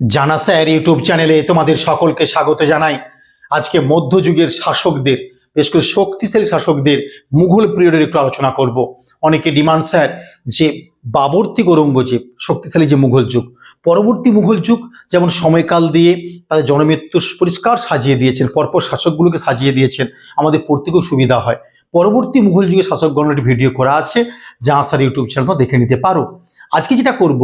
জানা sir YouTube চ্যানেলে তোমাদের সকলকে স্বাগত জানাই। আজকে মধ্যযুগের শাসকদের, বেশ করে শক্তিশালী শাসকদের, মুঘল পিরিয়ডের একটু আলোচনা করব। অনেকে ডিমান্ড স্যার যে বাবর থেকে ঔরঙ্গজেব শক্তিশালী যে মুঘল যুগ, পরবর্তী মুঘল যুগ যেমন সময়কাল দিয়ে তাদের জনমৃত্যু পরিষ্কার সাজিয়ে দিয়েছেন, পরপর শাসকগুলোকে সাজিয়ে দিয়েছেন, আমাদের পড়তেও সুবিধা হয়। পরবর্তী মুঘল যুগের শাসকগণের ভিডিও করা আছে, যা আসার ইউটিউব চ্যানেল দেখে নিতে পারো। আজকে যেটা করব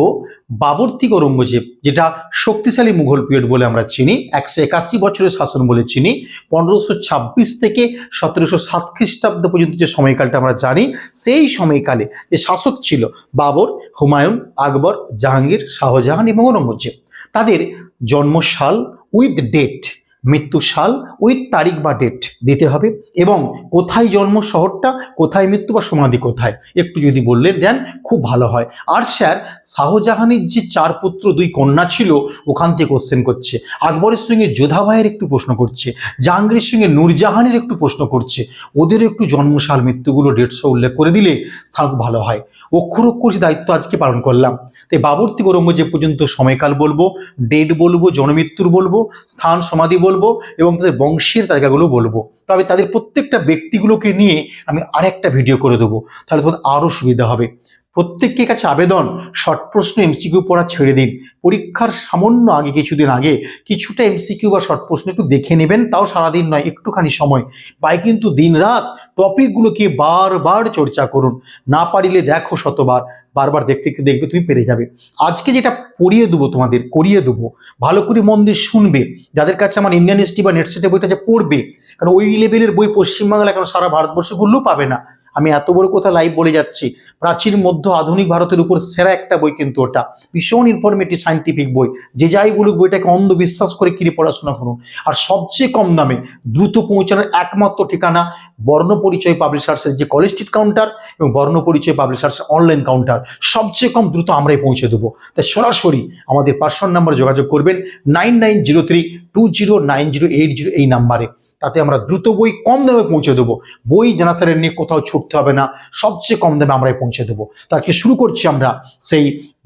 বাবর থেকে ঔরঙ্গজেব যেটা শক্তিশালী মুঘল পিরিয়ড বলে আমরা চিনি, একশো একাশি বছরের শাসন বলে চিনি, পনেরোশো ছাব্বিশ থেকে সতেরোশো সাত খ্রিস্টাব্দ পর্যন্ত যে সময়কালটা আমরা জানি, সেই সময়কালে যে শাসক ছিল বাবর, হুমায়ুন, আকবর, জাহাঙ্গীর, শাহজাহান এবং ঔরঙ্গজেব। তাদের জন্মসাল উইথ ডেট মৃত্যু সাল উইথ তারিখ বা ডেট দিতে হবে এবং কোথায় জন্ম শহরটা, কোথায় মৃত্যু বা সমাধি কোথায়? একটু যদি বললে দেন, খুব ভালো হয়। আর স্যার, শাহজাহানের যে চার পুত্র, দুই কন্যা ছিল, ওখান থেকে কোশ্চেন করছে। আকবরের সঙ্গে যোধাভাইয়ের একটু প্রশ্ন করছে। জাহাঙ্গীরের সঙ্গে নূরজাহানের একটু প্রশ্ন করছে। ওদেরও একটু জন্মসাল মৃত্যুগুলো ডেটশো উল্লেখ করে দিলে স্থান ভালো হয়। অক্ষর অক্ষর যে দায়িত্ব আজকে পালন করলাম। তাই বাবর থেকে ঔরঙ্গজেব পর্যন্ত সময়কাল বলব ডেট বলব, জনমৃত্যুর বলব, স্থান সমাধি বলব এবং তাদের বংশের তালিকাগুলো বলব। তবে তাদের প্রত্যেকটা ব্যক্তিগুলোকে নিয়ে আমি আরেকটা ভিডিও করে দেবো। তাহলে তোমাদের আরও সুবিধা হবে। প্রত্যেকের কাছে আবেদন, শর্ট প্রশ্ন এমসিকিউ পড়া ছেড়ে দিন। পরীক্ষার সামান্য আগে কিছুদিন আগে কিছুটা এমসিকিউ বা শর্ট প্রশ্ন একটু দেখে নেবেন, তাও সারাদিন নয়, একটুখানি সময়। পাই কিন্তু দিন রাত টপিকগুলোকে বারবার চর্চা করুন। না পারিলে দেখো শতবার, বারবার দেখতে দেখবে তুমি পেরে যাবে। আজকে যেটা পড়িয়ে দেবো তোমাদের, করিয়ে দেবো, ভালো করে মন দিয়ে শুনবে। যাদের কাছে আমার ইন্ডিয়ান হিস্ট্রি বা নেটসেটের বইটা যে পড়বে, কারণ ওই লেভেলের বই পশ্চিমবাংলা এখন সারা ভারতবর্ষে ঘুরলেও পাবে না। আমি এত বড় কথা লাইভ বলে যাচ্ছি। প্রাচীর মধ্য, আধুনিক ভারতের উপর সেরা একটা বই কিন্তু ওটা। ভীষণ ইনফরমেটিভ সাইন্টিফিক বই। যে যাই বলুক, বইটাকে অন্ধবিশ্বাস করে কিনে পড়াশোনা করুন। আর সবচেয়ে কম দামে দ্রুত পৌঁছানোর একমাত্র ঠিকানা বর্ণ পরিচয় পাবলিশার্সের যে কলেজ স্ট্রিট কাউন্টার এবং বর্ণ পরিচয় পাবলিশার্স অনলাইন কাউন্টার সবচেয়ে কম দ্রুত আমরাই পৌঁছে দেবো। তাই সরাসরি আমাদের পার্সোনাল নাম্বারে যোগাযোগ করবেন। Nine nine zero three two zero nine zero eight zero এই নাম্বারে তাতে আমরা দ্রুত বই কম দামে পৌঁছে দেবো। বই জেনাসারের নিয়ে কোথাও ছুটতে হবে না, সবচেয়ে কম দামে আমরা পৌঁছে দেবো। তাকে শুরু করছি আমরা সেই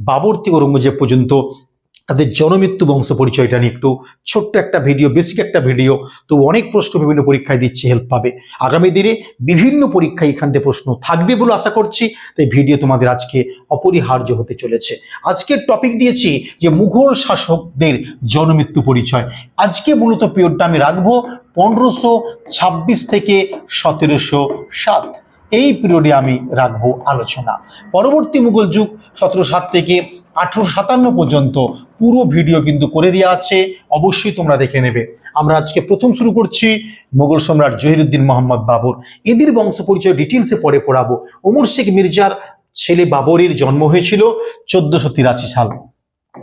বাবরতি ঔরঙ্গজেব পর্যন্ত তাদের জনমৃত্যু বংশ পরিচয়টা নিয়ে একটু ছোট্ট একটা ভিডিও বেসিক একটা ভিডিও। তো অনেক প্রশ্ন বিভিন্ন পরীক্ষায় দিচ্ছে হেল্প পাবে। আগামী দিনে বিভিন্ন পরীক্ষায় এখান থেকে প্রশ্ন থাকবে বলে আশা করছি। তাই ভিডিও তোমাদের আজকে অপরিহার্য হতে চলেছে। আজকের টপিক দিয়েছি যে মুঘল শাসকদের জনমৃত্যু পরিচয়। আজকে মূলত পিরিয়ডটা আমি রাখব পনেরোশো ছাব্বিশ থেকে সতেরোশো সাত। এই পিরিয়ডে আমি রাখব আলোচনা। পরবর্তী মুঘল যুগ, সতেরো সাত থেকে আঠেরোশো সাতান্ন পর্যন্ত পুরো ভিডিও কিন্তু করে দেওয়া আছে, অবশ্যই তোমরা দেখে নেবে। আমরা আজকে প্রথম শুরু করছি মোগল সম্রাট জহিরুদ্দিন মোহাম্মদ বাবর। এদের বংশ পরিচয় ডিটেলসে পরে পড়াবো। ওমর শেখ মির্জার ছেলে বাবরের জন্ম হয়েছিল চোদ্দশো তিরাশি সাল।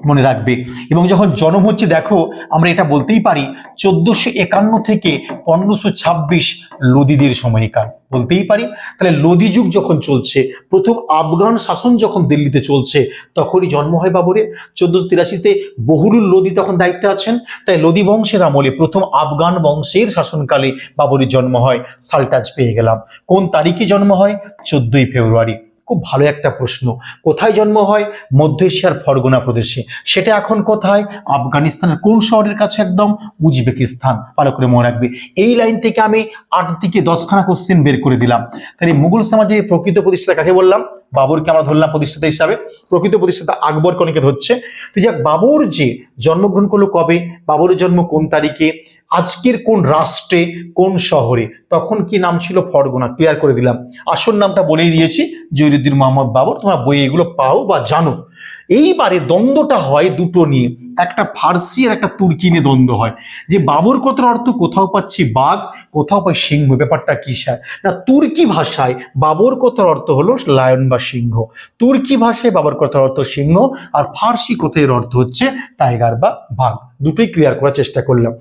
মনে রাখবে। এবং যখন জন্ম হচ্ছে, দেখো, আমরা এটা বলতেই পারি, চোদ্দশো একান্ন থেকে পনেরোশো ছাব্বিশ লোদিদের সময়কাল। বলতেই পারি। তাহলে লোদি যুগ যখন চলছে, প্রথম আফগান শাসন যখন দিল্লিতে চলছে, তখনই জন্ম হয় বাবরের চোদ্দশো তিরাশিতে বহুরুল লোদি তখন দায়িত্বে আছেন। তাই লোদি বংশের আমলে প্রথম আফগান বংশের শাসনকালে বাবরের জন্ম হয়। সালটাজ পেয়ে গেলাম। কোন তারিখে জন্ম হয়? চোদ্দই ফেব্রুয়ারি। খুব ভালো একটা প্রশ্ন। কোথায় জন্ম হয়? মধ্য এশিয়ার ফরগনা প্রদেশে। সেটা এখন কোথায়? আফগানিস্তানের কোন শহরের কাছে একদম? উজবেকিস্তান। ভালো করে মনে রাখবে। এই লাইন থেকে আমি আট থেকে দশখানা কোশ্চেন বের করে দিলাম। তাহলে মুঘল সমাজে প্রকৃত প্রতিষ্ঠাতা কাকে বললাম? বাবরকে আমরা ধরলাম প্রতিষ্ঠাতা হিসাবে। প্রকৃত প্রতিষ্ঠাতা আকবরকে অনেকে ধরছে। তো যাক, বাবর যে জন্মগ্রহণ করল কবে? বাবরের জন্ম কোন তারিখে? আজকের কোন রাষ্ট্রে, কোন শহরে, তখন কি নাম ছিল ফরগোনা? ক্লিয়ার করে দিলাম। আসল নামটা বলেই দিয়েছি জহিরুদ্দিন মোহাম্মদ বাবর। তোমরা বই এগুলো পাও বা জানো। এইবারে দ্বন্দ্বটা হয় দুটো নিয়ে। একটা ফার্সি আর একটা তুর্কি নিয়ে দ্বন্দ্ব হয়। যে বাবর কথার অর্থ, কোথাও পাচ্ছি বাঘ, কোথাও পাই সিংহ, ব্যাপারটা কি না, তুর্কি ভাষায় বাবর কথার অর্থ হলো লায়ন বা সিংহ। তুর্কি ভাষায় বাবর কথার অর্থ সিংহ, আর ফার্সি কথার অর্থ হচ্ছে টাইগার বা বাঘ। দুটোই ক্লিয়ার করার চেষ্টা করলাম।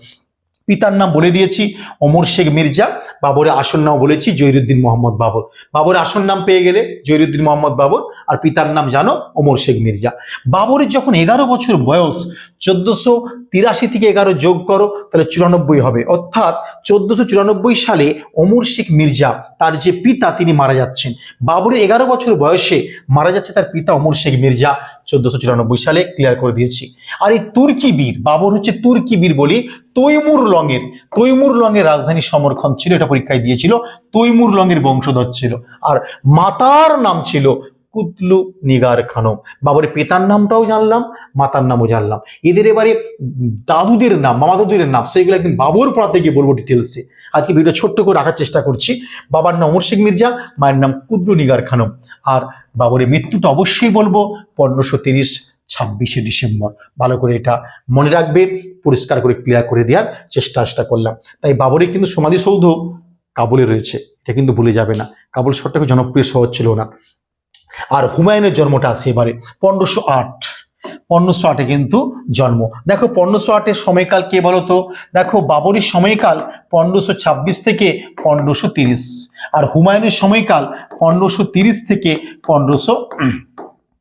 পিতার নাম বলে দিয়েছি অমর শেখ মির্জা বাবরের আসল নাম বলেছি, জহিরুদ্দিন মোহাম্মদ বাবর। বাবরের আসন নাম পেয়ে গেলে জহিরুদ্দিন মোহাম্মদ বাবর আর পিতার নাম জানো অমর শেখ মির্জা। বাবরের যখন এগারো বছর বয়স, চোদ্দশো তিরাশি থেকে এগারো যোগ করো, তাহলে চুরানব্বই হবে। অর্থাৎ চোদ্দশো চুরানব্বই সালে অমর শেখ মির্জা তার যে পিতা তিনি মারা যাচ্ছেন। বাবরের এগারো বছর বয়সে মারা যাচ্ছে তার পিতা অমর শেখ মির্জা, চোদ্দশো চুরানব্বই সালে ক্লিয়ার করে দিয়েছি। আর এই তুর্কি বীর, বাবর হচ্ছে তুর্কি বীর বলি তৈমুর লংয়ের তৈমুর লংয়ের রাজধানী সমরক্ষণ ছিল, এটা পরীক্ষায় দিয়েছিল, তৈমুর লংয়ের বংশধর ছিল। আর মাতার নাম ছিল কুতলু নিগার খানম। বাবরের পিতার নামটাও জানলাম, মাতার নামও জানলাম। এদের এবারে দাদুদের নাম মামা দাদুদের নাম সেগুলো একদিন বাবর পড়াতে গিয়ে বলব ডিটেলসে আজকে ভিডিও ছোট্ট করে রাখার চেষ্টা করছি। বাবার নাম অমর শেখ মির্জা, মায়ের নাম কুদ্রু নিগার খানম। আর বাবরের মৃত্যুটা অবশ্যই বলব পনেরোশো তিরিশ ছাব্বিশে ডিসেম্বর। ভালো করে এটা মনে রাখবে, পরিষ্কার করে ক্লিয়ার করে দেওয়ার চেষ্টা চেষ্টা করলাম। তাই বাবরের কিন্তু সমাধিসৌধ কাবুলে রয়েছে, এটা কিন্তু ভুলে যাবে না। কাবুল শহরটাকে জনপ্রিয় শহর ছিল না। আর হুমায়ুনের জন্মটা আসে এবারে পনেরোশো আট। পনেরোশো আটে কিন্তু জন্ম। দেখো পনেরোশো আটের সময়কাল কে বলো তো দেখো বাবরের সময়কাল পনেরোশো ছাব্বিশ থেকে পনেরোশো তিরিশ আর হুমায়ুনের সময়কাল পনেরোশো তিরিশ থেকে পনেরোশো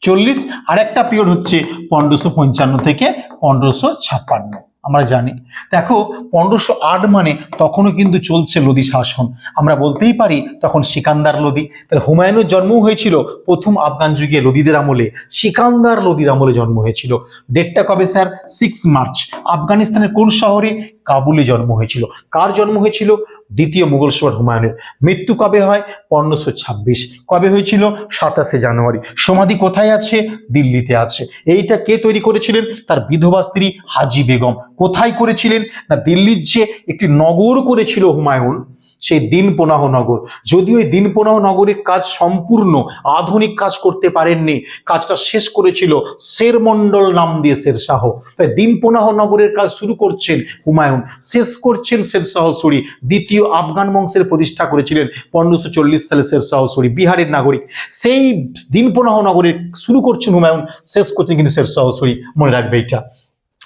চল্লিশ। আর একটা পিরিয়ড হচ্ছে পনেরোশো পঞ্চান্ন থেকে পনেরোশো ছাপ্পান্ন। আমরা জানি। দেখো, পনেরোশো আট মানে তখনও কিন্তু চলছে লোদি শাসন। আমরা বলতেই পারি তখন সিকান্দার লোদি। তাহলে হুমায়ুনের জন্মও হয়েছিল প্রথম আফগান যুগে লোদিদের আমলে। সিকান্দার লোদির আমলে জন্ম হয়েছিল। ডেটটা কবে স্যার? Six March. আফগানিস্তানের কোন শহরে কাবুলে জন্ম হয়েছিল। কার জন্ম হয়েছিল? দ্বিতীয় মুঘল সম্রাট হুমায়ুনের। মৃত্যু কবে হয়? পনেরোশো ছাব্বিশ। কবে হয়েছিল? সাতাশে জানুয়ারি। সমাধি কোথায় আছে? দিল্লিতে আছে। এইটা কে তৈরি করেছিলেন? তার বিধবা স্ত্রী হাজি বেগম। কোথায় করেছিলেন? না, দিল্লির যে একটি নগর করেছিল হুমায়ুন সেই দিনপোনাহ নগর। যদিও এই দিনপোনাহ নগরের কাজ সম্পূর্ণ, আধুনিক কাজ করতে পারেননি, কাজটা শেষ করেছিল শেরমন্ডল নাম দিয়ে শেরশাহ। তাই দিনপোনাহ নগরের কাজ শুরু করছেন হুমায়ুন, শেষ করছেন শেরশাহ সুরি। দ্বিতীয় আফগান বংশের প্রতিষ্ঠা করেছিলেন পনেরোশো চল্লিশ সালে শেরশাহ সুরি, বিহারের নাগরিক। সেই দিনপোনাহ নগরের শুরু করছেন হুমায়ুন, শেষ করছেন কিন্তু শেরশাহ সুরি। মনে রাখবে এটা।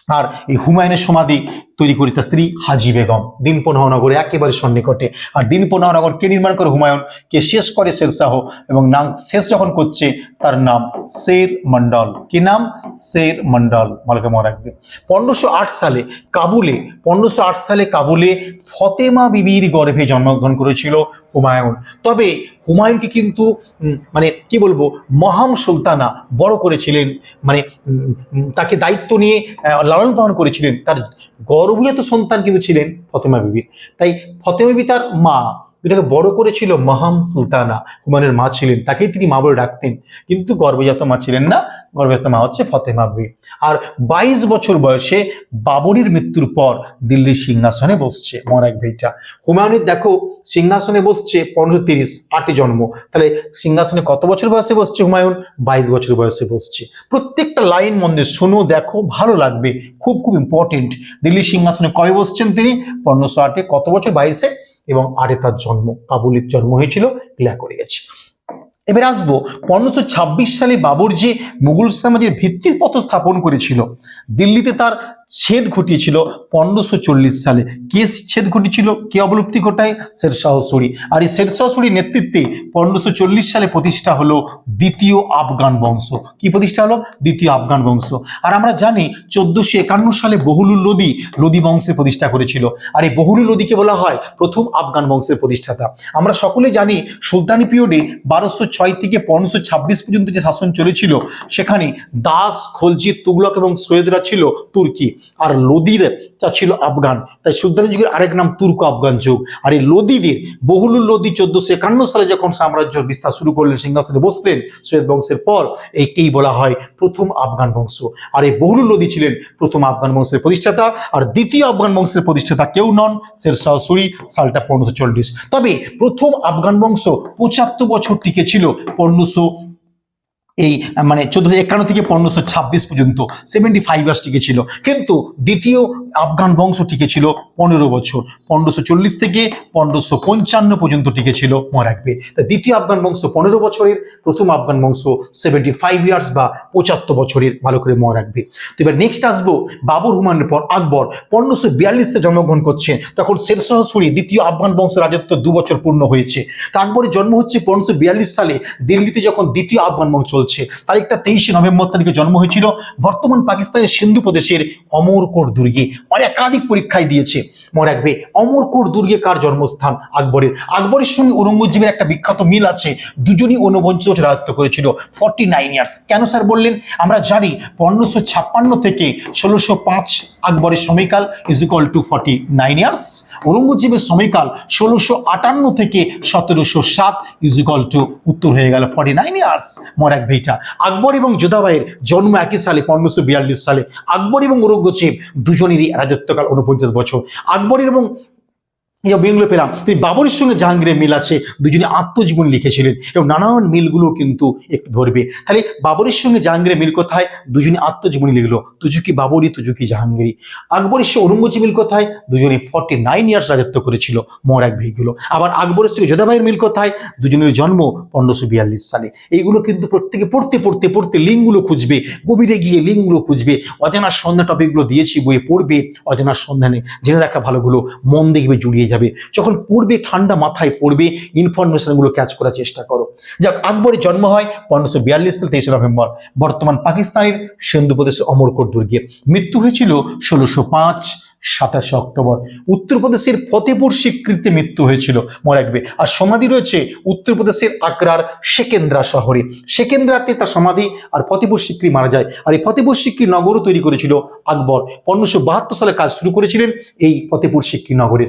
আর এই হুমায়ুনের সমাধি তৈরি করি তার স্ত্রী হাজি বেগম। দিনপনহনগরে একেবারে সন্নিকটে। আর দিনপনহনগর কে নির্মাণ করে হুমায়ুন? কে শেষ করে শেরশাহ? এবং নাম শেষ যখন করছে, তার নাম শের মন্ডল কি নাম? শের মন্ডল মালকে মনে রাখবে। পনেরোশো সালে কাবুলে, পনেরোশো সালে কাবুলে ফতেমা বিবির গর্ভে জন্মগ্রহণ করেছিল হুমায়ুন। তবে হুমায়ুনকে কিন্তু মানে কি বলব, মহাম সুলতানা বড় করেছিলেন। মানে তাকে দায়িত্ব নিয়ে লালন পালন করেছিলেন। তার গর্ভজাত সন্তান কিন্তু ছিলেন ফতেমা বিবি। তাই ফতেমা বিবি তার মা তাকে বড় করেছিল মহাম সুলতানা, হুমায়ুনের মা ছিলেন, তাকেই তিনি মা বলে ডাকতেন। কিন্তু গর্ভজাত মা ছিলেন না, গর্ভজাত মা হচ্ছে ফতেমা বিবি আর বাইশ বছর বয়সে বাবরের মৃত্যুর পর দিল্লির সিংহাসনে বসছে মনে রাখবে এটা হুমায়ুনের, দেখো, সিংহাসনে বসছে পনেরোশো তিরিশ, আটে জন্ম। তাহলে সিংহাসনে কত বছর বয়সে বসছে হুমায়ুন? বাইশ বছর বয়সে বসছে। প্রত্যেকটা লাইন মন্দে শোনো, দেখো, ভালো লাগবে, খুব খুব ইম্পর্টেন্ট দিল্লি সিংহাসনে কবে বসছেন তিনি? পনেরোশো আটে, কত বছর? বাইশে? এবং আরে তার জন্ম, কাবুলির জন্ম হয়েছিল করে গেছে। এবার আসব, পনেরোশো ছাব্বিশ সালে বাবর যে মুঘল ভিত্তির পথ স্থাপন করেছিল। দিল্লিতে তার ছেদ ঘটিয়েছিল পনেরোশো সালে। কে ছেদ ঘটিয়েছিল কে অবলুপ্তি ঘটায়? শেরশাহ সুরি। আর এই শেরশাহ সুরির নেতৃত্বে পনেরোশো সালে প্রতিষ্ঠা হলো দ্বিতীয় আফগান বংশ। কি প্রতিষ্ঠা হলো? দ্বিতীয় আফগান বংশ। আর আমরা জানি চোদ্দশো একান্ন সালে বহুলুল লোদি লোদি বংশের প্রতিষ্ঠা করেছিল। আর এই বহুলুল লোদিকে বলা হয় প্রথম আফগান বংশের প্রতিষ্ঠাতা। আমরা সকলে জানি সুলতানি পিরিয়ডে বারোশো ছয় থেকে পনেরোশো ছাব্বিশ পর্যন্ত যে শাসন চলেছিল, সেখানে দাস খলজি তুগলক এবং সৈয়দরা ছিল তুর্কি। আর লোদির তা ছিল আফগান। তাই সুলতানি যুগের আরেক নাম তুর্ক আফগান যুগ। আর এই লোদিদের বহুলুল লোদি চোদ্দশো একান্ন সালে যখন সাম্রাজ্য বিস্তার শুরু করলেন, সিংহাসনে বসলেন, সৈয়দ বংশের পর এইকেই বলা হয় প্রথম আফগান বংশ। আর এই বহুলুল লোদি ছিলেন প্রথম আফগান বংশের প্রতিষ্ঠাতা, আর দ্বিতীয় আফগান বংশের প্রতিষ্ঠাতা কেউ নন শেরশাহ সুরি, সালটা পনেরোশো চল্লিশ। তবে প্রথম আফগান বংশ পঁচাত্তর বছর টিকে ছিল পনেরোশো এই মানে চোদ্দশো একান্ন থেকে পনেরোশো ছাব্বিশ পর্যন্ত সেভেন্টি ফাইভ ইয়ার্স টিকে ছিল। কিন্তু দ্বিতীয় আফগান বংশ টিকে ছিল পনেরো বছর। পনেরোশো চল্লিশ থেকে পনেরোশো পঞ্চান্ন পর্যন্ত টিকে ছিল, মনে রাখবে। তা দ্বিতীয় আফগান বংশ পনেরো বছরের, প্রথম আফগান বংশ সেভেন্টি ফাইভ ইয়ার্স বা পঁচাত্তর বছরের, ভালো করে মনে রাখবে। তো এবার নেক্সট আসব বাবর হুমানের পর আকবর। পনেরোশো বিয়াল্লিশে জন্মগ্রহণ করছেন। তখন শেরশাহ সুরি দ্বিতীয় আফগান বংশ রাজত্ব দু বছর পূর্ণ হয়েছে। তা আকবরের জন্ম হচ্ছে পনেরোশো বিয়াল্লিশ সালে দিল্লিতে, যখন দ্বিতীয় আফগান বংশ চলছে। তারিখটা তেইশে নভেম্বর তারিখে জন্ম হয়েছিল। বর্তমান পাকিস্তানের সিন্ধু প্রদেশের অমরকোট দুর্গে। আর একাধিক পরীক্ষায় দিয়েছে। মনে রাখবে অমরকোট দুর্গে কার জন্মস্থান? আকবরের। আকবরের সঙ্গে ঔরঙ্গজেবের একটা বিখ্যাত মিল আছে। দুজনই বছর রাজত্ব করেছিল। ফর্টি নাইন ইয়ার্স কেন স্যার বললেন? আমরা জানি, পনেরোশো ছাপ্পান্ন থেকে ষোলোশো পাঁচ আকবরের সময়কাল is equal to forty nine years ঔরঙ্গজেবের সময়কাল ষোলোশো আটান্ন থেকে সতেরোশো সাত ইজ ইকুয়াল টু উত্তর হয়ে গেল ফর্টি নাইন ইয়ার্স মরাক ভেইটা আকবর এবং যোধাবাইয়ের জন্ম একই সালে, পনেরোশো বিয়াল্লিশ সালে। আকবর এবং ঔরঙ্গজেব দুজনেরই রাজত্বকাল উনপঞ্চাশ বছর। আকবরের এবং এই পেলাম, তিনি বাবরের সঙ্গে জাহাঙ্গীরের মিল আছে, দুজনে আত্মজীবন লিখেছিলেন, এবং নানান মিলগুলো কিন্তু একটু ধরবে। তাহলে বাবরের সঙ্গে জাহাঙ্গীরের মিল কোথায়? দুজনে আত্মজীবনী লিখলো, তুজুকি বাবরি, তুজুকি জাহাঙ্গীরি। আকবরের সঙ্গে ঔরঙ্গজেব মিল কোথায়? দুজনে ফর্টি নাইন ইয়ার্স রাজত্ব করেছিল মোরাক ভেইগুলো আবার আকবরের সঙ্গে যোধাবাইয়ের মিল কোথায়? দুজনের জন্ম পনেরোশো বিয়াল্লিশ সালে। এইগুলো কিন্তু প্রত্যেকে পড়তে পড়তে পড়তে লিঙ্কগুলো খুঁজবে, গভীরে গিয়ে লিঙ্কগুলো খুঁজবে, অজানা সন্ধ্যা টপিকগুলো দিয়েছি, বইয়ে পড়বে অজানার সন্ধানে জেনে রাখা ভালোগুলো মন দেখবে, জুড়িয়ে যাবে। যখন পড়বে, ঠান্ডা মাথায় পড়বে ইনফরমেশনগুলো ক্যাচ করার চেষ্টা করো। যাক আকবরের জন্ম হয় পনেরোশো বিয়াল্লিশ সাল, তেইশে নভেম্বর। বর্তমান পাকিস্তানের সিন্ধু প্রদেশে অমরকোট দুর্গে। মৃত্যু হয়েছিল ষোলোশো পাঁচ, সাতাশে অক্টোবর। উত্তরপ্রদেশের ফতেপুর স্বীকৃতি মৃত্যু হয়েছিল, মনে রাখবে। আর সমাধি রয়েছে উত্তরপ্রদেশের আগ্রার সেকেন্দ্রা শহরে। সেকেন্দ্রাতে তার সমাধি আর ফতেপুর সিক্রি মারা যায়। আর এই ফতেপুর সিক্রি নগরও তৈরি করেছিল আকবর। পনেরোশো বাহাত্তর সালে কাজ শুরু করেছিলেন এই ফতেপুর সিক্রি নগরে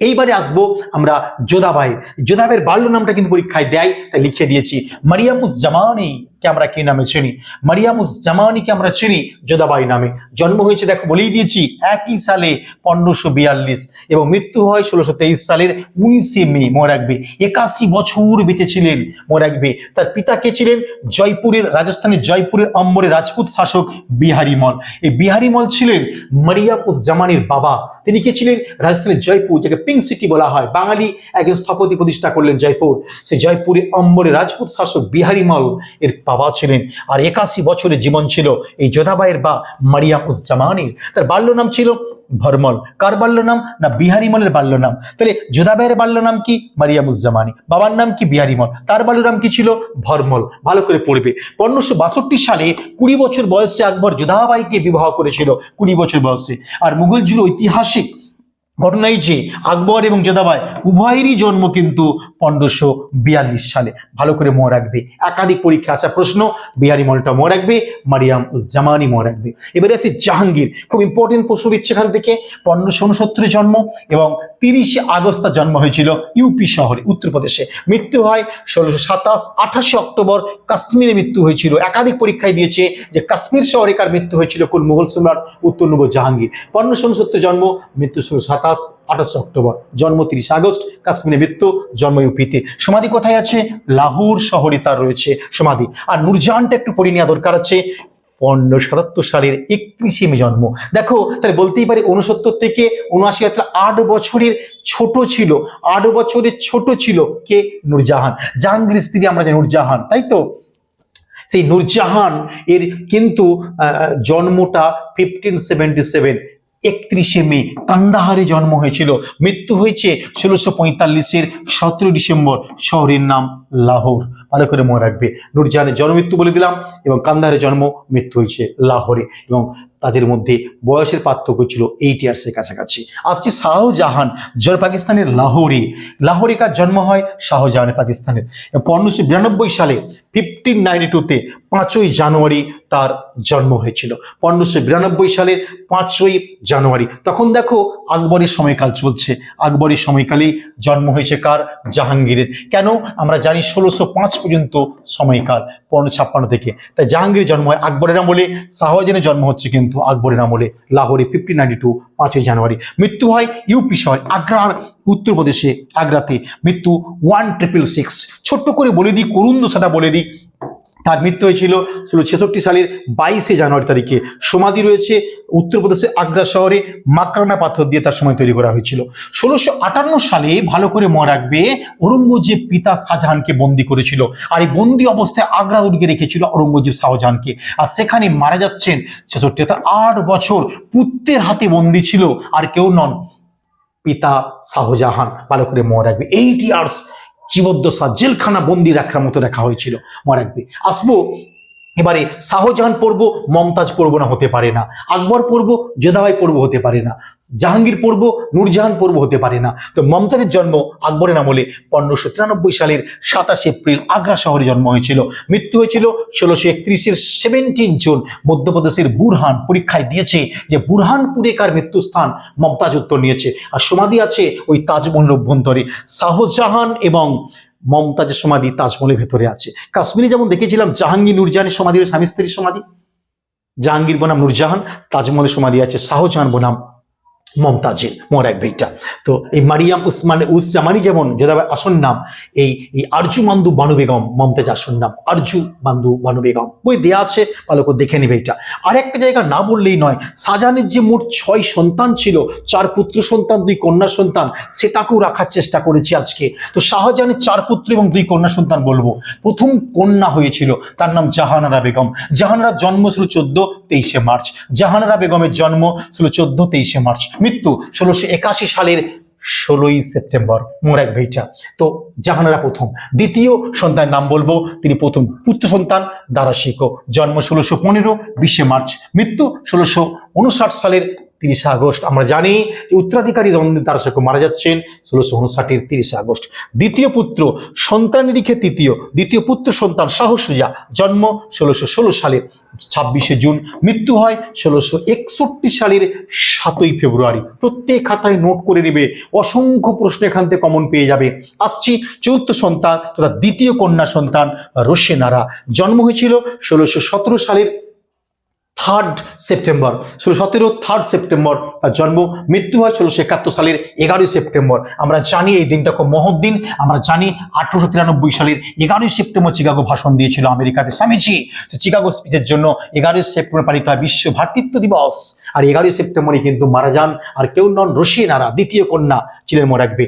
এইবারে আসব আমরা যোধাবাই যোধাবাইয়ের বাল্য নামটা কিন্তু পরীক্ষায় দেয়, তাই লিখে দিয়েছি, মারিয়ামুস জামানি। কে আমরা কি নামে চিনি? মারিয়ামুস জামানিকে আমরা চিনি যোধাবাই নামে। জন্ম হয়েছে, দেখো, বলেই দিয়েছি, একই সালে পনেরোশো বিয়াল্লিশ এবং মৃত্যু হয় ষোলোশো তেইশ সালের উনিশে মে, মনে রাখবে। একাশি বছর বেঁচেছিলেন, মনে রাখবে। তার পিতা কে ছিলেন? জয়পুরের, রাজস্থানের জয়পুরের অম্বরে রাজপুত শাসক বিহারিমল এই বিহারিমল ছিলেন মারিয়াম উস জামানির বাবা। তিনি কে ছিলেন? রাজস্থানের জয়পুর, যাকে পিঙ্ক সিটি বলা হয়। বাঙালি একজন স্থপতি প্রতিষ্ঠা করলেন জয়পুর। সে জয়পুরে অম্বরে রাজপুত শাসক বিহারিমল এর বাবা ছিলেন আর একাশি বছরের জীবন ছিল এই যোধাবাইয়ের বা মারিয়াম উস জামানির তার বাল্য নাম ছিল ভরমল। কার বাল্য নাম না, বিহারিমলের বাল্য নাম তাহলে যোধাবাইয়ের বাল্য নাম কি? মারিয়ামুজ্জামানি বাবার নাম কি? বিহারিমল। তার বাল্য নাম কি ছিল? ভরমল। ভালো করে পড়বে। পনেরোশো বাষট্টি সালে কুড়ি বছর বয়সে আকবর যোধাবাইকে বিবাহ করেছিল, কুড়ি বছর বয়সে। আর মুঘল যুগ ঐতিহাসিক ঘটনাই যে আকবর এবং যোধাবাই উভয়েরই জন্ম কিন্তু পনেরোশো বিয়াল্লিশ সালে। ভালো করে মনে রাখবে। একাধিক পরীক্ষা আসা প্রশ্ন, বিহারি মলটা মনে রাখবে, মারিয়াম জামানি মনে রাখবে। এবারে আছে জাহাঙ্গীর। খুব ইম্পর্টেন্ট প্রশ্ন দিচ্ছে এখান থেকে। পনেরোশো উনসত্তরে জন্ম এবং তিরিশে আগস্ট তার জন্ম হয়েছিল ইউপি শহরে, উত্তরপ্রদেশে। মৃত্যু হয় ষোলোশো সাতাশ আঠাশে অক্টোবর। কাশ্মীরে মৃত্যু হয়েছিল। একাধিক পরীক্ষায় দিয়েছে যে কাশ্মীর শহরে কার মৃত্যু হয়েছিল কোন মুঘল সম্রাট উত্তর নব জাহাঙ্গীর। পনেরোশো উনসত্তর জন্ম, মৃত্যু ষোলো সাতাশ আঠাশে অক্টোবর, জন্ম তিরিশে আগস্ট, কাশ্মীরে মৃত্যু, জন্ম ইউপিতে। সমাধি কোথায় আছে? লাহোর শহরে তার রয়েছে সমাধি। আর নূরজাহানটা একটু পড়ে নেওয়া দরকার আছে। পনেরো সাতাত্তর সালের একত্রিশে মে জন্ম। দেখো, তাহলে বলতেই পারি উনসত্তর থেকে উনআশি অর্থাৎ আট বছরের ছোট ছিল। আট বছরের ছোট ছিল কে? নূরজাহান। জাহাঙ্গীর স্ত্রী আমরা জানি নূরজাহান, তাই তো? সেই নূরজাহান এর কিন্তু জন্মটা ফিফটিন সেভেন্টি সেভেন একত্রিশে মে কান্দাহারে জন্ম হয়েছিল। মৃত্যু হয়েছে ষোলোশো পঁয়তাল্লিশের সতেরো ডিসেম্বর শহরের নাম লাহোর। ভালো করে মনে রাখবে। নুরজাহানের জন্মমৃত্যু বলে দিলাম এবং কান্দাহারে জন্ম মৃত্যু হয়েছে লাহোরে এবং তাদের মধ্যে বয়সের পার্থক্য ছিল এইট ইয়ার্সের কাছাকাছি। আসছে শাহজাহান জয় পাকিস্তানের লাহোরে। লাহোরে কার জন্ম হয়? শাহজাহানের পাকিস্তানের। পনেরোশো বিরানব্বই সালে ফিফটিন নাইনটি টুতে পাঁচই জানুয়ারি তার জন্ম হয়েছিল। পনেরোশো বিরানব্বই সালের পাঁচই জানুয়ারি। তখন দেখো আকবরের সময়কাল চলছে। আকবরের সময়কালেই জন্ম হয়েছে কার? জাহাঙ্গীরের। কেন? আমরা জানি ষোলোশো পাঁচ পর্যন্ত সময়কাল, পনেরো ছাপ্পান্ন থেকে। তাই জাহাঙ্গীর জন্ম হয় আকবরের আমলে, শাহজাহানের জন্ম হচ্ছে কিন্তু আকবরের আমলে লাহোরে ফিফটিন নাইনটি টু পাঁচই জানুয়ারি। মৃত্যু হয় ইউপি শহর আগ্রার উত্তরপ্রদেশে, আগ্রাতে। মৃত্যু ওয়ান ট্রিপল সিক্স ছোট্ট করে বলে দিই করুন দশাটা বলে দিই। তার মৃত্যু হয়েছিল ষোলো ছেষট্টি সালের বাইশে জানুয়ারি তারিখে। সমাধি রয়েছে উত্তরপ্রদেশের আগ্রা শহরে মাকরানা পাথর দিয়ে তার সময় তৈরি করা হয়েছিল। ষোলোশো আটান্ন সালে ভালো করে মনে রাখবে, ঔরঙ্গজেব পিতা শাহজাহানকে বন্দি করেছিল। আর এই বন্দি অবস্থায় আগ্রা দুর্গে রেখেছিল ঔরঙ্গজেব শাহজাহানকে। আর সেখানে মারা যাচ্ছেন ছেষট্টি, অর্থাৎ আট বছর পুত্রের হাতে বন্দি ছিল, আর কেউ নন, পিতা শাহজাহান। ভালো করে মনে রাখবে। এইট ইয়ার্স জীবদ্দশা জেলখানা বন্দি রাখার মতো রাখা হয়েছিল মনে রাখবে আসব এবারে শাহজাহান পর্ব, মমতাজ পর্ব না হতে পারে না। আকবর পর্ব যোধাবাই পর্ব হতে পারে না। জাহাঙ্গীর পর্ব, নূরজাহান পর্ব হতে পারে না। তো মমতাজের জন্ম আকবরের আমলে পনেরোশো তিরানব্বই সালের সাতাশে এপ্রিল আগ্রা শহরে জন্ম হয়েছিল। মৃত্যু হয়েছিল ষোলোশো একত্রিশের সেভেন্টিন জুন। মধ্যপ্রদেশের বুরহান পরীক্ষায় দিয়েছে যে বুরহানপুরে কার মৃত্যুস্থান মমতাজ উত্তর নিয়েছে। আর সমাধি আছে ওই তাজমহল অভ্যন্তরে। শাহজাহান এবং মমতাজের সমাধি তাজমহলের ভেতরে আছে। কাশ্মীরে যেমন দেখেছিলাম, জাহাঙ্গীর নুরজাহানের সমাধি, স্বামী স্ত্রীর সমাধি, জাহাঙ্গীর বনাম নুরজাহান, তাজমহলের সমাধি আছে, শাহজাহান বনাম মমতাজের মোর এক বইটা তো এই মারিয়াম উসমান, উস জামানি যেমন যোধাবাই আসন নাম, এই এই আরজু মান্দু বানু বেগম মমতাজ আসন নাম, আরজু মান্দু বানু বেগম। বই দেয়া আছে, ভালো করে দেখে নেবে এটা। আর একটা জায়গা না বললেই নয় শাহজাহানের যে মোট ছয় সন্তান ছিল, চার পুত্র সন্তান, দুই কন্যা সন্তান, সেটাকেও রাখার চেষ্টা করেছি আজকে। তো শাহজাহানের চার পুত্র এবং দুই কন্যা সন্তান বলব। প্রথম কন্যা হয়েছিল, তার নাম জাহানারা বেগম। জাহানারার জন্ম ছিল চোদ্দ তেইশে মার্চ। জাহানারা বেগমের জন্ম ছিল চোদ্দ তেইশে মার্চ। মৃত্যু ষোলোশো একাশি সালের ষোলোই সেপ্টেম্বর। মোরাক ভেইচা তো জাহানারা প্রথম। দ্বিতীয় সন্তানের নাম বলব, তিনি প্রথম পুত্র সন্তান দ্বারা শিখো জন্ম ষোলোশো পনেরো, বিশে মার্চ। মৃত্যু ষোলোশো উনষাট সালের তিরিশে আগস্ট। আমরা জানি উত্তরাধিকারী দ্বন্দ্বে শিখো মারা যাচ্ছেন, ষোলোশো উনষাটের তিরিশে আগস্ট। দ্বিতীয় পুত্র সন্তান নিরিখে তৃতীয় দ্বিতীয় পুত্র সন্তান শাহ সুজা, জন্ম ষোলোশো ষোলো সালের ছাব্বিশে জুন। মৃত্যু হয় ষোলোশো একষট্টি সালের সাতই ফেব্রুয়ারি। প্রত্যেক খাতায় নোট করে নেবে, অসংখ্য প্রশ্ন এখান থেকে কমন পেয়ে যাবে। আসছি চতুর্থ সন্তান তথা দ্বিতীয় কন্যা সন্তান রোশেনারা। জন্ম হয়েছিল ষোলোশো সতেরো সালের থার্ড সেপ্টেম্বর ষোলো, সতেরো থার্ড সেপ্টেম্বর তার জন্ম। মৃত্যু হয় ষোলোশো একাত্তর সালের এগারোই সেপ্টেম্বর আমরা জানি এই দিনটা খুব মহৎ দিন। আমরা জানি আঠারোশো তিরানব্বই সালের এগারোই সেপ্টেম্বর চিকাগো ভাষণ দিয়েছিল আমেরিকাতে। স্বামীজি চিকাগো স্পিচের জন্য এগারোই সেপ্টেম্বর পালিত হয় বিশ্ব ভ্রাতৃত্ব দিবস। আর এগারোই সেপ্টেম্বরে কিন্তু মারা যান। আর কেউ নন রশিনারা দ্বিতীয় কন্যা ছিলেন মনে রাখবে।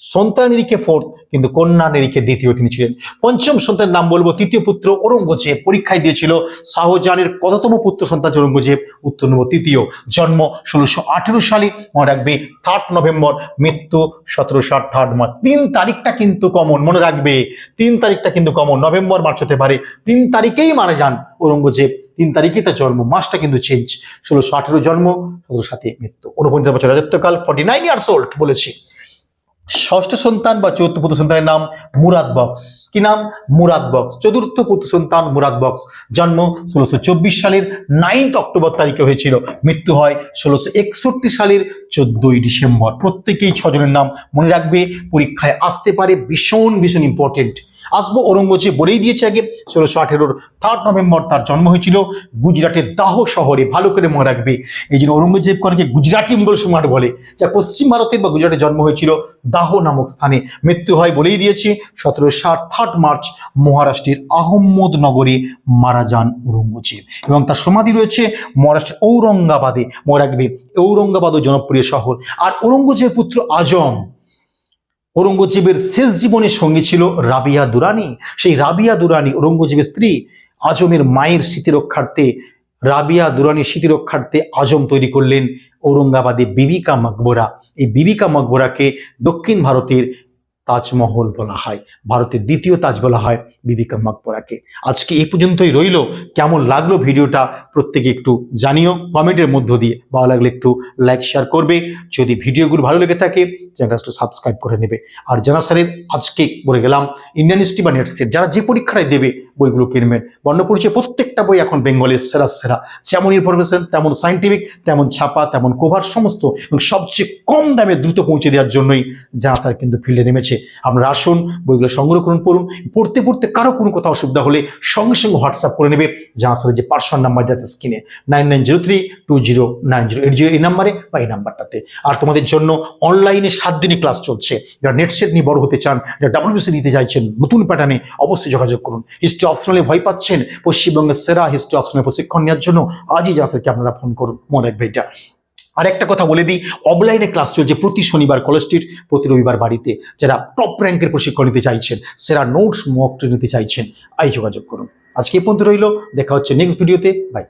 সন্তান নিরিখে ফোর্থ, কিন্তু কন্যা নিরিখে দ্বিতীয় তিনি ছিলেন। পঞ্চম সন্তানের নাম বলব, তৃতীয় পুত্র ঔরঙ্গজেব, পরীক্ষায় দিয়েছিল শাহজাহানের কততম পুত্র সন্তান ঔরঙ্গজেব? উত্তর নেব, তৃতীয়, জন্ম ষোলোশো আঠেরো সালে, মনে রাখবে থার্ড নভেম্বর মৃত্যু সতেরোশো আট থার্ড মার্চ তিন তারিখটা কিন্তু কমন মনে রাখবে, তিন তারিখটা কিন্তু কমন নভেম্বর মার্চ হতে পারে। তিন তারিখেই মারা যান ঔরঙ্গজেব, তিন তারিখে তার জন্ম, মাসটা কিন্তু চেঞ্জ ষোলোশো আঠেরো জন্ম সতেরো সাথে মৃত্যু। উনপঞ্চাশ বছর রাজত্বকাল ফর্টি নাইন ইয়ার্স ওল্ড বলেছি। ষষ্ঠ সন্তান বা চতুর্থ পুত্র সন্তানের নাম মুরাদ বক্স। কি নাম? মুরাদ বক্স। চতুর্থ পুত্র সন্তান মুরাদ বক্স। জন্ম ষোলোশো চব্বিশ সালের নাইন্থ অক্টোবর তারিখে হয়েছিল। মৃত্যু হয় ষোলোশো একষট্টি সালের চোদ্দই ডিসেম্বর। প্রত্যেকেই ছজনের নাম মনে রাখবে। পরীক্ষায় আসতে পারে ভীষণ ভীষণ ইম্পর্টেন্ট আসব। ঔরঙ্গজেব বলেই দিয়েছে আগে, ষোলোশো আঠেরোর থার্ড নভেম্বর তার জন্ম হয়েছিল। গুজরাটের দাহ শহরে ভালো করে মনে রাখবে। এই জন্য ঔরঙ্গজেব অনেকে গুজরাটি মুঘল সম্রাট বলে, যা পশ্চিম ভারতের বা গুজরাটে জন্ম হয়েছিল, দাহ নামক স্থানে মৃত্যু হয় বলেই দিয়েছে। সতেরো ষাট থার্ড মার্চ মহারাষ্ট্রের আহম্মদনগরে মারা যান ঔরঙ্গজেব। এবং তার সমাধি রয়েছে মহারাষ্ট্রের ঔরঙ্গাবাদে। মনে রাখবে ঔরঙ্গাবাদও জনপ্রিয় শহর। আর ঔরঙ্গজেবের পুত্র আজম ঔরঙ্গজেবের শেষ জীবনের সঙ্গী ছিল রাবিয়া দুরানি। সেই রাবিয়া দুরানি, ঔরঙ্গজেবের স্ত্রী, আজমের মায়ের স্মৃতি রক্ষার্থে, রাবিয়া দুরানির স্মৃতি রক্ষার্থে আজম তৈরি করলেন ঔরঙ্গাবাদে বিবিকা মকবরা। এই বিবিকা মকবরাকে দক্ষিণ ভারতের তাজমহল বলা হয়, ভারতের দ্বিতীয় তাজ বলা হয় বিবিকা মকবরাকে। আজকে এই পর্যন্তই রইল। কেমন লাগল ভিডিওটা প্রত্যেকে একটু জানিও, কমেন্টের মধ্য দিয়ে। ভালো লাগলে একটু লাইক শেয়ার করবে। যদি ভিডিওগুলো ভালো লেগে থাকে চ্যানেলটা একটু সাবস্ক্রাইব করে নেবে। আর জানা স্যারের আজকে বলে গেলাম ইন্ডিয়ান হিস্ট্রি বা নেট সেট যারা যে পরীক্ষায় দেবে বইগুলো কিনবেন, বর্ণ পরিচয় প্রত্যেকটা বই এখন বেঙ্গলের সেরা সেরা। যেমন ইনফরমেশন তেমন সাইন্টিফিক তেমন ছাপা, তেমন কোভার সমস্ত এবং সবচেয়ে কম দামে দ্রুত পৌঁছে দেওয়ার জন্যই জানা স্যার কিন্তু ফিল্ডে নেমেছে। আপনারা আসুন, বইগুলো সংগ্রহ করুন, পড়ুন। পড়তে পড়তে কারও কোনো কথা অসুবিধা হলে সঙ্গে সঙ্গে হোয়াটসঅ্যাপ করে নেবে। জানা স্যারের যে পার্সোনাল নাম্বার যাতে স্ক্রিনে nine nine two zero nine zero eight zero এই নাম্বারে বা এই নাম্বারটাতে আর তোমাদের জন্য অনলাইনে সাত দিনই ক্লাস চলছে। যারা নেট সেট নিয়ে বড় হতে চান, যারা ডাব্লিউবিসি নিতে চাইছেন, নতুন প্যাটার্নে অবশ্যই যোগাযোগ করুন। হিস্ট্রি অপশনালে ভয় পাচ্ছেন? পশ্চিমবঙ্গের সেরা হিস্ট্রি অপশনাল প্রশিক্ষণ নেওয়ার জন্য আজই জাসারকে আপনারা ফোন করুন, মনে রাখবে এটা। আর একটা কথা বলে দিই অফলাইনে ক্লাস চলছে প্রতি শনিবার কলেজ স্ট্রিট প্রতি রবিবার বাড়িতে। যারা টপ র্যাঙ্কের প্রশিক্ষণ নিতে চাইছেন, সেরা নোটস মক নিতে চাইছেন, আই যোগাযোগ করুন। আজকে পর্যন্ত রইল, দেখা হচ্ছে নেক্সট ভিডিওতে বাই